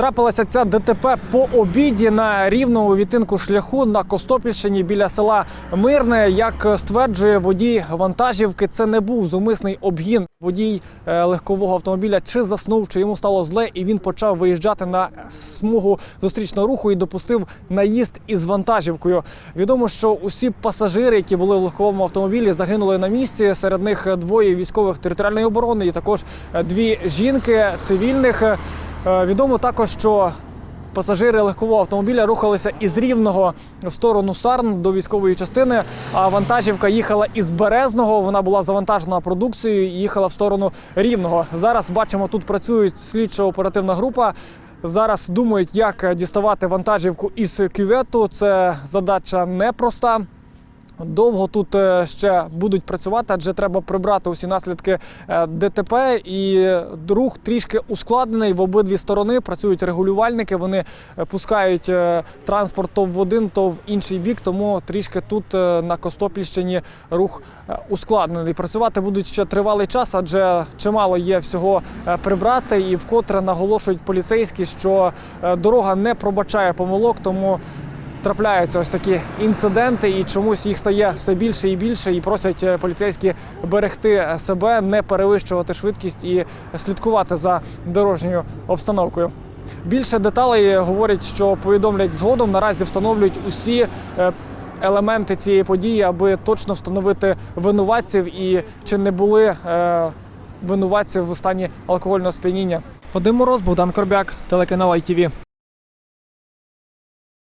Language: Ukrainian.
Трапилася ця ДТП по обіді на рівному відтинку шляху на Костопільщині біля села Мирне. Як стверджує водій вантажівки, це не був зумисний обгін. Водій е, легкового автомобіля чи заснув, чи йому стало зле, і він почав виїжджати на смугу зустрічного руху і допустив наїзд із вантажівкою. Відомо, що усі пасажири, які були в легковому автомобілі, загинули на місці. Серед них двоє військових територіальної оборони і також е, дві жінки цивільних. Е, Відомо також, що пасажири легкового автомобіля рухалися із рівного в сторону Сарн до військової частини. А вантажівка їхала із Березного. Вона була завантажена продукцією і їхала в сторону рівного. Зараз бачимо, тут працюють слідчо-оперативна група. Зараз думають, як діставати вантажівку із кювету. Це задача непроста. Довго тут е, ще будуть працювати, адже треба прибрати усі наслідки е, ДТП. І рух трішки ускладнений в обидві сторони. Працюють регулювальники. Вони е, пускають транспорт то в один, то в інший бік. Тому трішки тут на Костопільщині рух ускладнений. Працювати будуть ще тривалий час, адже чимало є всього прибрати. І вкотре наголошують поліцейські, що дорога не пробачає помилок, тому трапляються ось такі інциденти, і чомусь їх стає все більше і більше. І просять е, поліцейські берегти себе, не перевищувати швидкість і слідкувати за дорожньою обстановкою. Більше деталей говорять, що повідомлять згодом. Наразі встановлюють усі е, елементи цієї події, аби точно встановити винуватців і чи не були е, винуватці в стані алкогольного сп'яніння. Вадим Мороз, Богдан Корбяк, телеканал ITV.